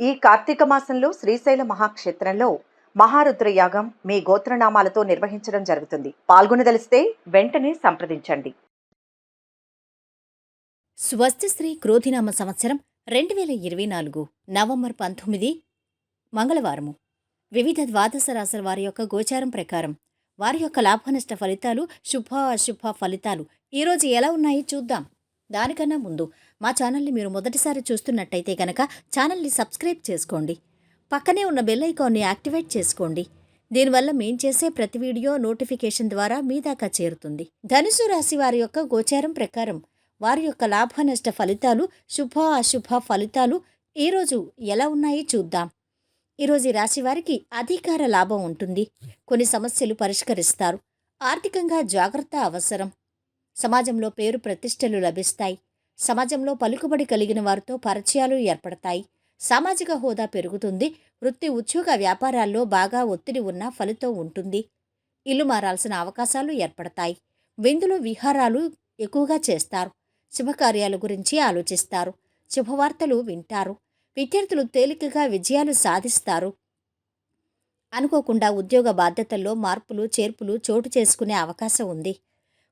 ఈ కార్తీక మాసంలో శ్రీశైల మహాక్షేత్రంలో మహారుద్ర యాగం మీ గోత్రనామాలతో నిర్వహించడం జరుగుతుంది. పాల్గొనదలిస్తే వెంటనే సంప్రదించండి. స్వస్తిశ్రీ క్రోధినామ సంవత్సరం రెండు వేల ఇరవై నాలుగు నవంబర్ పంతొమ్మిది మంగళవారము. వివిధ ద్వాదశ రాశుల వారి యొక్క గోచారం ప్రకారం వారి యొక్క లాభనష్ట ఫలితాలు శుభ అశుభ ఫలితాలు ఈరోజు ఎలా ఉన్నాయి చూద్దాం. దానికన్నా ముందు మా ఛానల్ని మీరు మొదటిసారి చూస్తున్నట్టయితే కనుక ఛానల్ని సబ్స్క్రైబ్ చేసుకోండి. పక్కనే ఉన్న బెల్ ఐకాన్ని యాక్టివేట్ చేసుకోండి. దీనివల్ల మేం చేసే ప్రతి వీడియో నోటిఫికేషన్ ద్వారా మీ దాకా చేరుతుంది. ధనుసు రాశి వారి యొక్క గోచారం ప్రకారం వారి యొక్క లాభ నష్ట ఫలితాలు శుభ అశుభ ఫలితాలు ఈరోజు ఎలా ఉన్నాయి చూద్దాం. ఈరోజు ఈ రాశి వారికి అధికార లాభం ఉంటుంది. కొన్ని సమస్యలు పరిష్కరిస్తారు. ఆర్థికంగా జాగ్రత్త అవసరం. సమాజంలో పేరు ప్రతిష్టలు లభిస్తాయి. సమాజంలో పలుకుబడి కలిగిన వారితో పరిచయాలు ఏర్పడతాయి. సామాజిక హోదా పెరుగుతుంది. వృత్తి ఉద్యోగ వ్యాపారాల్లో బాగా ఒత్తిడి ఉన్న ఫలితం ఉంటుంది. ఇల్లు మారాల్సిన అవకాశాలు ఏర్పడతాయి. విందులు విహారాలు ఎక్కువగా చేస్తారు. శుభకార్యాల గురించి ఆలోచిస్తారు. శుభవార్తలు వింటారు. విద్యార్థులు తేలికగా విజయాలు సాధిస్తారు. అనుకోకుండా ఉద్యోగ బాధ్యతల్లో మార్పులు చేర్పులు చోటు చేసుకునే అవకాశం ఉంది.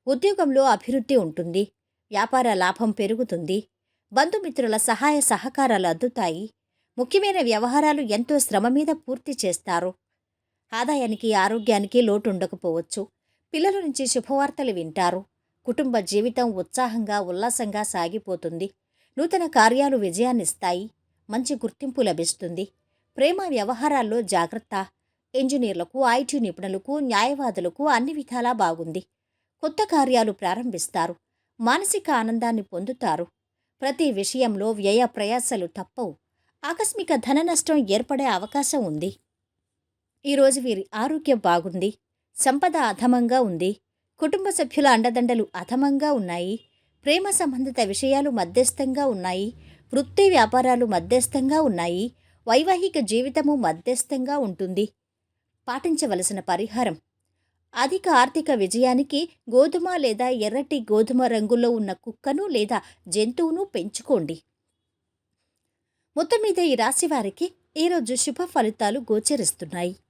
ఉద్యోగంలో అభివృద్ధి ఉంటుంది వ్యాపార లాభం పెరుగుతుంది బంధుమిత్రుల సహాయ సహకారాలు అద్దుతాయి ముఖ్యమైన వ్యవహారాలు ఎంతో శ్రమ మీద పూర్తి చేస్తారు. ఆదాయానికి ఆరోగ్యానికి లోటు ఉండకపోవచ్చు పిల్లల నుంచి శుభవార్తలు వింటారు. కుటుంబ జీవితం ఉత్సాహంగా ఉల్లాసంగా సాగిపోతుంది. నూతన కార్యాలు విజయాన్నిస్తాయి. మంచి గుర్తింపు లభిస్తుంది. ప్రేమ వ్యవహారాల్లో జాగ్రత్త. ఇంజనీర్లకు ఐటీ నిపుణులకు న్యాయవాదులకు అన్ని విధాలా బాగుంది. కొత్త కార్యాలు ప్రారంభిస్తారు. మానసిక ఆనందాన్ని పొందుతారు. ప్రతి విషయంలో వ్యయ ప్రయాసలు తప్పవు. ఆకస్మిక ధన నష్టం ఏర్పడే అవకాశం ఉంది. ఈరోజు వీరి ఆరోగ్యం బాగుంది. సంపద అధమంగా ఉంది. కుటుంబ సభ్యుల అండదండలు అధమంగా ఉన్నాయి. ప్రేమ సంబంధిత విషయాలు మధ్యస్థంగా ఉన్నాయి. వృత్తి వ్యాపారాలు మధ్యస్థంగా ఉన్నాయి. వైవాహిక జీవితము మధ్యస్థంగా ఉంటుంది. పాటించవలసిన పరిహారం అధిక ఆర్థిక విజయానికి గోధుమ లేదా ఎర్రటి గోధుమ రంగులో ఉన్న కుక్కను లేదా జంతువును పెంచుకోండి. మొత్తం మీద ఈ రాశి వారికి ఈరోజు శుభ ఫలితాలు గోచరిస్తున్నాయి.